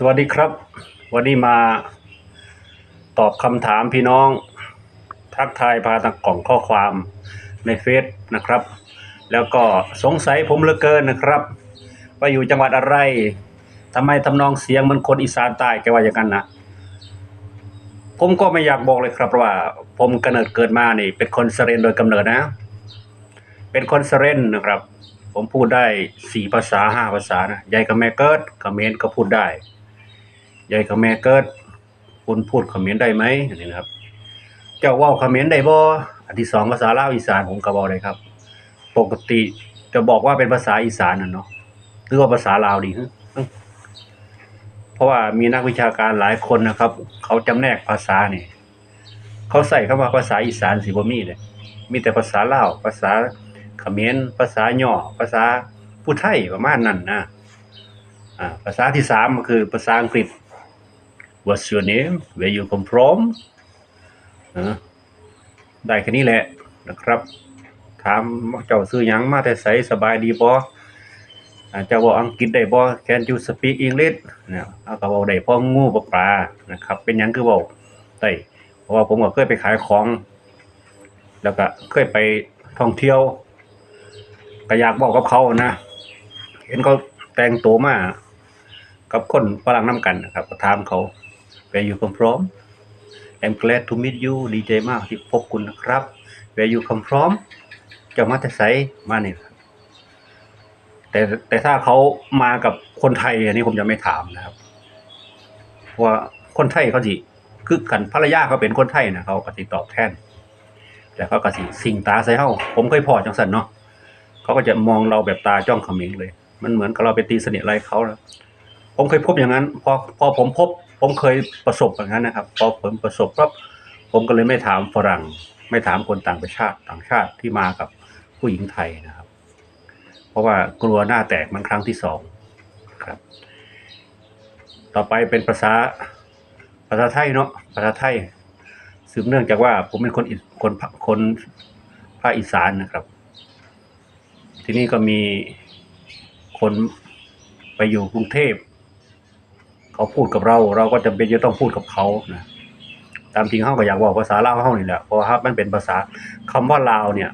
สวัสดีครับ วันนี้มาตอบคำถามพี่น้อง ทักทายพาทางกล่องข้อความในเฟซนะครับ แล้วก็สงสัยผมเหลือเกินนะครับว่าอยู่จังหวัดอะไรทำไมทำนองเสียงเหมันคนอีสานใต้แกว่าอย่างนั้นนะผมก็ไม่อยากบอกเลยครับว่า ผมกำเนิดเกิดมานี่ เป็นคนสเรนโดยกำเนิดนะ เป็นคนสเรนนะครับผมพูดได้สี่ภาษาห้าภาษานะยายกับแม่เกิดกเมรก็พูดได้ ยายกับแม่เกิด คุณพูดเขมรได้ไหมนนี้นะครับ เจ้าว่าเขมรได้บ่อันที่สองภาษาลาวอีสานผมก็บอกได้ครับ ปกติจะบอกว่าเป็นภาษาอีสานน่ะเนาะหรือว่าภาษาลาวดีฮึเพราะว่ามีนักวิชาการหลายคนนะครับ เขาจำแนกภาษาเนี่ยเขาใส่เข้ามาภาษาอีสานสิบ่มีเลยมีแต่ภาษาลาวภาษาเขมรภาษาย่อภาษาผู้ไทยประมาณนั้นนะอ่าภาษาที่สามก็คือภาษาอังกฤษ What's your name Where you come from อ่าได้แค่นี้แหละนะครับ ถามเจ้าซื้อยังมาแต่ไสสบายดีบ่อ่าเจ้าเว้าอังกฤษได้บ่ Can you speak English เนี่ยเอาก็เว้าได้พ่องูบ่ปลานะครับ เป็นยังคือเว้าได้เพราะว่าผมก็เคยไปขายของ แล้วก็เคยไปท่องเที่ยวก็อยากบอกกับเขานะ เห็นเขาแต่งตัวมากับคนฝรั่งน้ำกันนะครับก็ถามเขา Where you come from I'm glad to meet you ดีใจมากที่พบคุณนะครับ Where you come from เจ้ามาแต่ไสมาเนี่ครับแต่แต่ถ้าเขามากับคนไทยอันนี้ผมจะไม่ถามนะครับเพราะว่าคนไทยเขาสิคือกันภรรยาเขาเป็นคนไทยนะเขาก็สิตอบแทนแต่เขาก็สิสิงตาใส่เฮาผมเคยพอจังซั่นเนาะเขาก็จะมองเราแบบตาจ้องเขม็งเลย มันเหมือนกับเราไปตีสนิทอะไรเขาแล้วผมเคยพบอย่างนั้น พอพอผมพบ ผมเคยประสบอย่างนั้นนะครับ พอผมประสบปั๊บผมก็เลยไม่ถามฝรั่ง ไม่ถามคนต่างประเทศต่างชาติที่มากับผู้หญิงไทยนะครับ เพราะว่ากลัวหน้าแตกมันครั้งที่สองครับ ต่อไปเป็นภาษาภาษาไทยเนาะภาษาไทยสืบเนื่องจากว่าผมเป็นคนอีคนคนภาคอีสานนะครับ ที่นี่ก็มีคนไปอยู่กรุงเทพ เขาพูดกับเรา เราก็จำเป็นจะต้องพูดกับเขานะตามจริงเขาก็อยากบอกภาษาลาวเขานี่แหละเพราะว่ามันเป็นภาษาคำว่าลาวเนี่ย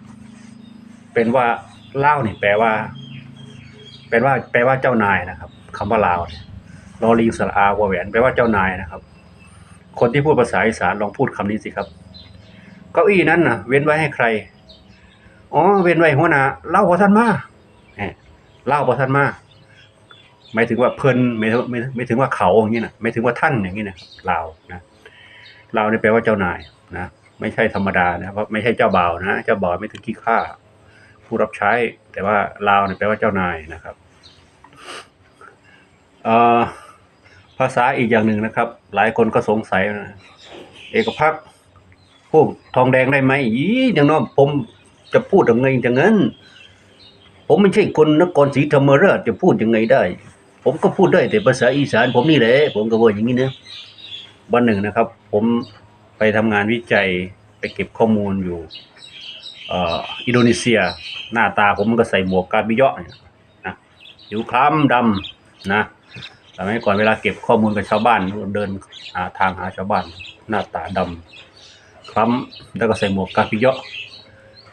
เป็นว่าลาวนี่แปลว่าเป็นว่า แปลว่าเจ้านายนะครับคำว่าลาวเนี่ยลอลิงสระอาวแหวนแปลว่าเจ้านายนะครับ คนที่พูดภาษาอีสานลองพูดคำนี้สิครับ เก้าอี้นั้นน่ะเว้นไว้ให้ใครอ๋อเว้นไว้หัวหน้าเล่าบ่ทันมาเล่าบ่ทันมา หมายถึงว่าเพิ่นไม่ไม่ไม่ถึงว่าเขาอย่างนี้นะไม่ถึงว่าท่านอย่างนี้นะลาวนะลาวนี่แปลว่าเจ้านายนะไม่ใช่ธรรมดานะเพราะไม่ใช่เจ้าบ่าวนะเจ้าบ่าวไม่ถึงขี้ข้าผู้รับใช้ แต่ว่าลาวนี่แปลว่าเจ้านายนะครับภาษาอีกอย่างหนึ่งนะครับ หลายคนก็สงสัยนะเอกพักพูดทองแดงได้ไหมอีอย่างน้อยผมจะพูดยังไงอย่างนั้นผมไม่ใช่คนนครศรีธรรมราชจะพูดยังไงได้ ผมก็พูดได้แต่ภาษาอีสานผมนี่แหละผมก็ว่าอย่างนี้นะวันหนึ่งนะครับ ผมไปทำงานวิจัยไปเก็บข้อมูลอยู่อินโดนีเซีย หน้าตาผมก็ใส่หมวกกาบิเยาะนี่ยนะผิวคล้ำดำนะสมัยก่อนเวลาเก็บข้อมูลกับชาวบ้านเดินหาทางหาชาวบ้าน หน้าตาดำคล้ำแล้วก็ใส่หมวกกาปิเยาะ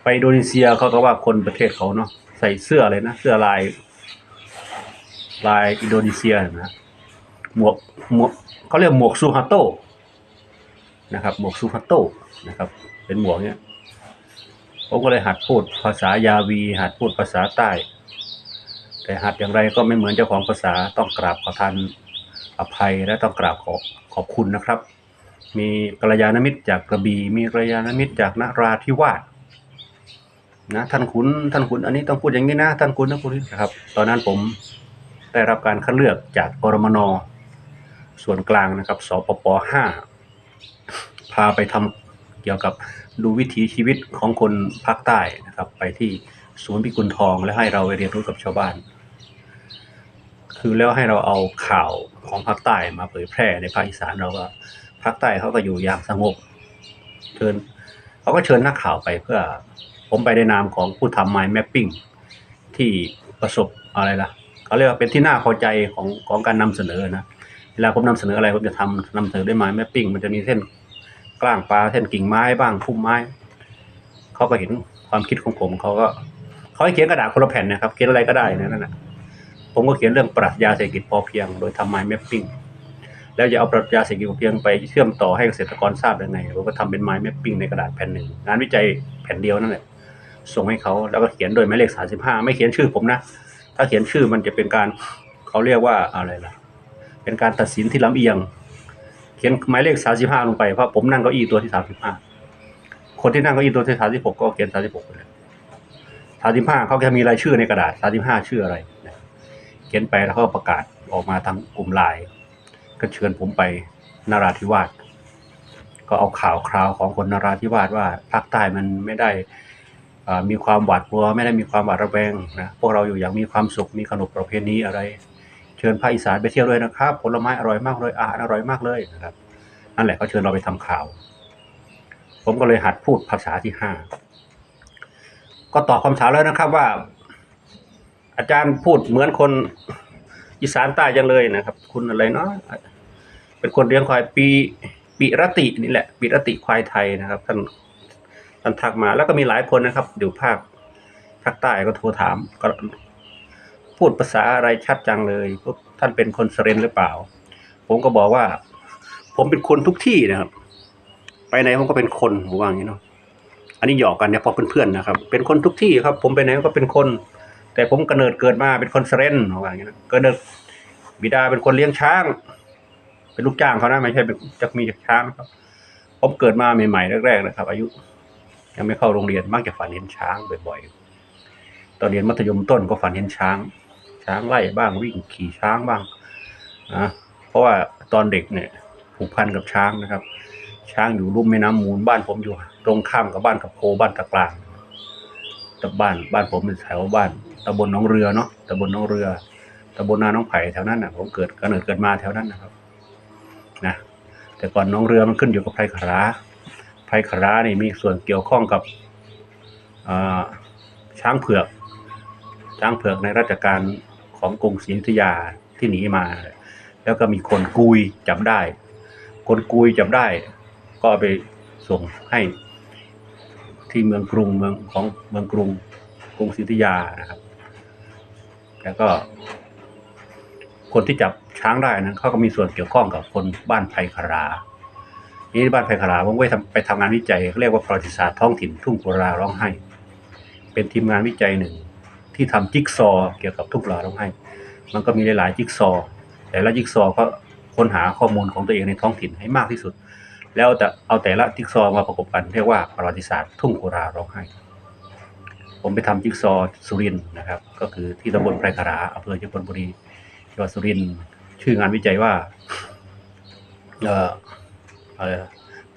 ไปอินโดนีเซียเขาก็ว่าคนประเทศเขาเนาะใส่เสื้ออะไรนะ เสื้อลาย ลายอินโดนีเซียนะหมวกหมวกเขาเรียกหมวกซูฮัตโตนะครับ หมวกซูฮัตโตนะครับ เป็นหมวกเนี้ยผมก็เลยหัดพูดภาษายาวี หัดพูดภาษาใต้ แต่หัดอย่างไรก็ไม่เหมือนเจ้าของภาษาต้องกราบขอทานอภัยและต้องกราบขอขอบคุณนะครับ มีกัลยาณมิตรจากกระบี่มีกัลยาณมิตรจากนราธิวาสนะท่านขุนท่านขุนอันนี้ต้องพูดอย่างนี้นะท่านขุนท่านขุนนะครับ ตอนนั้นผม ได้รับการคัดเลือกจากกรมนส่วนกลางนะครับ สปปห้าพาไปทำเกี่ยวกับดูวิถีชีวิตของคนภาคใต้นะครับ ไปที่ศูนย์พิกุลทองและให้เราไปเรียนรู้กับชาวบ้าน คือแล้วให้เราเอาข่าวของภาคใต้มาเผยแพร่ในภาคอีสานเราว่าภาคใต้เขาก็อยู่อย่างสงบเชิญเขาก็เชิญนักข่าวไปเพื่อ ผมไปในนามของผู้ทำ mind mapping ที่ประสบอะไรล่ะ เขาเรียกว่าเป็นที่น่าพอใจของของการนำเสนอนะเวลาผมนำเสนออะไรผมจะทำนำเสนอด้วยไม้แม่ปิ้ง มันจะมีเส้นกลางปลาเส้นกิ่งไม้บ้างพุ่มไม้เขาก็เห็นความคิดของผมเขาก็เขาให้เขียนกระดาษคนละแผ่นนะครับเขียนอะไรก็ได้นะั่นนะผมก็เขียนเรื่องปรัชญาเศรษฐกิจพอเพียง โดยทำไม้แมปปิ้งแล้วจะเอาปรัชญาเศรษฐกิจพอเพียงไปเชื่อมต่อให้เกษตรกรทราบได้ไงผมก็ทำเป็นไม้แมปปิ้งในกระดาษแผ่นหนึ่งงานวิจัยแผ่นเดียวนั่นแหละส่งให้เขาแล้วก็เขียนโดยหมายเลขสาสิบห้าไม่เขียนชื่อผมนะ ถ้าเขียนชื่อมันจะเป็นการเขาเรียกว่าอะไรล่ะ เป็นการตัดสินที่ลำเอียง เขียนหมายเลขสาสิบห้าลงไปเพราะผมนั่งเก้าอี้ตัวที่สามสิบห้าคนที่นั่งเก้าอี้ตัวที่สามสิบหกก็เขียนสามสิบหกไปเลยสามสิบห้าเขาแค่มีรายชื่อในกระดาษสามสิบห้าชื่ออะไรเขียนไปแล้วเขาก็ประกาศออกมาทางกลุ่มไลน์ก็เชิญผมไปนาราธิวาสก็เอาข่าวคราวของคนนาราธิวาสว่าภาคใต้มันไม่ได้ มีความหวาดกลัวไม่ได้มีความหวาดระแวงนะพวกเราอยู่อย่างมีความสุขมีขนบประเพณีอะไร เชิญภาคอีสานไปเที่ยวด้วยนะครับผลไม้อร่อยมากเลยอาหารอร่อยมากเลยนะครับนั่นแหละเขาเชิญเราไปทำข่าว ผมก็เลยหัดพูดภาษาที่ห้าก็ตอบคำถามแล้วนะครับว่า อาจารย์พูดเหมือนคนอีสานใต้จังเลยนะครับ คุณอะไรเนาะเป็นคนเลี้ยงควายปีปีรตินี่แหละปีรติควายไทยนะครับท่าน ท่านทักมา แล้วก็มีหลายคนนะครับ อยู่ภาคภาคใต้ก็โทรถามก็พูดภาษาอะไรชัดจังเลยท่านเป็นคนสเรนหรือเปล่า ผมก็บอกว่า ผมเป็นคนทุกที่นะครับ ไปไหนผมก็เป็นคนผมว่าอย่างนี้เนาะอันนี้หยอกกันเนี่ยพอเพื่อนๆนะครับ เป็นคนทุกที่ครับ ผมไปไหนก็เป็นคน แต่ผมกเนิดเกิดมาเป็นคนสเรนผมว่าอย่างนี้นะกเนิดบิดาเป็นคนเลี้ยงช้าง เป็นลูกจ้างเขานะไม่ใช่เป็นจักมีจากช้างครับผมเกิดมาใหม่ๆแรกๆนะครับ อายุ ยังไม่เข้าโรงเรียนมักจะฝันเห็นช้างบ่อยๆ ตอนเรียนมัธยมต้นก็ฝันเห็นช้าง ช้างไล่บ้างวิ่งขี่ช้างบ้างนะเพราะว่าตอนเด็กเนี่ยผูกพันกับช้างนะครับ ช้างอยู่ลุ่มแม่น้ำมูลบ้านผมอยู่ ตรงข้ามกับบ้านกับโพบ้านตะกลางตะบ้านบ้านผมเป็นแถวบ้านตำบลหนองเรือเนาะตำบลหนองเรือตำบลนาน้องไผ่แถวนั้นนะผมเกิดกำเนิดเกิดมาแถวนั้นนะครับ นะแต่ก่อนน้องเรือมันขึ้นอยู่กับไพรขรา ไพรขรานี่มีส่วนเกี่ยวข้องกับช้างเผือก ช้างเผือกในรัชกาลของกรุงศรีอยุธยาที่หนีมา แล้วก็มีคนกุยจับได้ คนกุยจับได้ ก็ไปส่งให้ที่เมืองกรุงเมืองของเมืองกรุงกรุงศรีอยุธยานะครับ แล้วก็ คนที่จับช้างได้นั้นเขาก็มีส่วนเกี่ยวข้องกับคนบ้านไผ่ขรา นี่บ้านไผ่ขราผมไปทำไปทำงานวิจัยเขาเรียกว่าประวัติศาสตร์ท้องถิ่นทุ่งกุราร้องไห้ เป็นทีมงานวิจัยหนึ่งที่ทำจิ๊กซอว์เกี่ยวกับทุ่งกหลาร้องไห้ มันก็มีหลาย ๆ จิ๊กซอว์แต่ละจิ๊กซอว์ก็ค้นหาข้อมูลของตัวเองในท้องถิ่นให้มากที่สุด แล้วแต่เอาแต่ละจิ๊กซอว์มาประกบกันเรียกว่าประวัติศาสตร์ทุ่งกุราร้องไห้ ผมไปทำจิ๊กซอว์สุรินนะครับ ก็คือที่ตำบลไพรคาราอำเภอเชียงบุรีจังหวัดสุรินชื่องานวิจัยว่าเอ่อ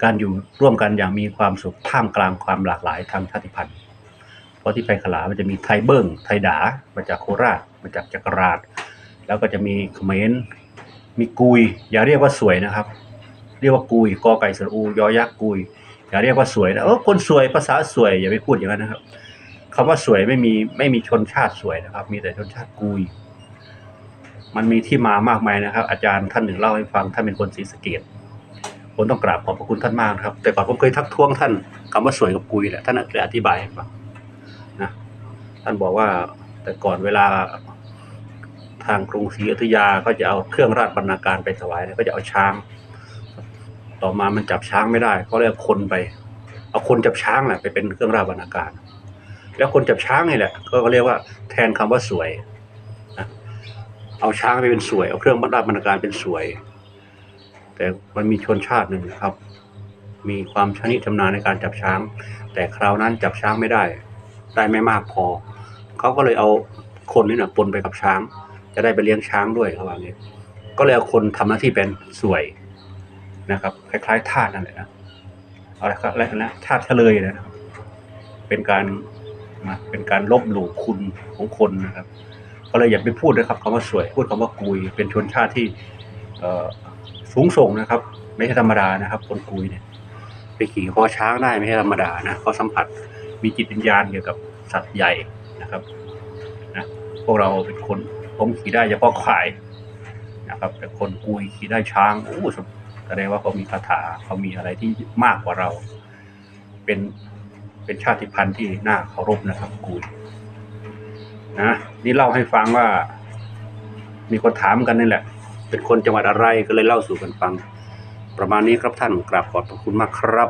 การอยู่ร่วมกันอย่างมีความสุขท่ามกลางความหลากหลายทางชาติพันธุ์ เพราะที่ไพขลามันจะมีไทยเบิ้งไทยดา มาจากโคราช มาจากจักรราช แล้วก็จะมีเขมร มีกุย อย่าเรียกว่าสวยนะครับ เรียกว่ากุย กอไก่สระอู ยอยักษ์กุย อย่าเรียกว่าสวยนะเออคนสวยภาษาสวยอย่าไปพูดอย่างนั้นนะครับคำว่าสวยไม่มีไม่มีชนชาติสวยนะครับ มีแต่ชนชาติกุย มันมีที่มามากมายนะครับ อาจารย์ท่านหนึ่งเล่าให้ฟังท่านเป็นคนศรีสะเกด ผมต้องกราบขอบพระคุณท่านมากนะครับ แต่ก่อนผมเคยทักท้วงท่านคำว่าสวยกับกุยแหละท่านเคยอธิบายให้ฟังนะท่านบอกว่าแต่ก่อนเวลาทางกรุงศรีอยุธยาก็จะเอาเครื่องราชบรรณาการไปถวายก็จะเอาช้าง ต่อมามันจับช้างไม่ได้เขาเรียกคนไป เอาคนจับช้างแหละไปเป็นเครื่องราชบรรณาการ แล้วคนจับช้างนี่แหละ ก็เรียกว่าแทนคำว่าสวยนะเอาช้างไปเป็นสวย เอาเครื่องราชบรรณาการเป็นสวย แต่มันมีชนชาติหนึ่งนะครับ มีความชนิชำนาญในการจับช้าง แต่คราวนั้นจับช้างไม่ได้ ได้ไม่มากพอ เขาก็เลยเอาคนนี่นะปนไปกับช้าง จะได้ไปเลี้ยงช้างด้วยเขาว่างี้ก็เลยเอาคนทำหน้าที่เป็นสวยนะครับ คล้ายๆทาสนั่นแหละนะเอาละครับอะไรนะทาสเฉลยนะครับ เป็นการนะเป็นการลบหลู่คุณของคนนะครับ ก็เลยอย่าไปพูดนะครับคำว่าสวย พูดคำว่ากุย เป็นชนชาติที่ เอ่อ สูงส่งนะครับ ไม่ใช่ธรรมดานะครับ คนกุยเนี่ยไปขี่คอช้างได้ไม่ใช่ธรรมดานะเขาสัมผัสมีจิตวิญญาณเกี่ยวกับสัตว์ใหญ่นะครับนะพวกเราเป็นคนผมขี่ได้เฉพาะควายนะครับ แต่คนกุยขี่ได้ช้างโอ้แสดงว่าเขามีคาถาเขามีอะไรที่มากกว่าเรา เป็นเป็นชาติพันธุ์ที่น่าเคารพนะครับกุยนะนี่เล่าให้ฟังว่า มีคนถามกันนี่แหละ เป็นคนจังหวัดอะไรก็เลยเล่าสู่กันฟัง ประมาณนี้ครับท่านกราบขอบพระคุณมากครับ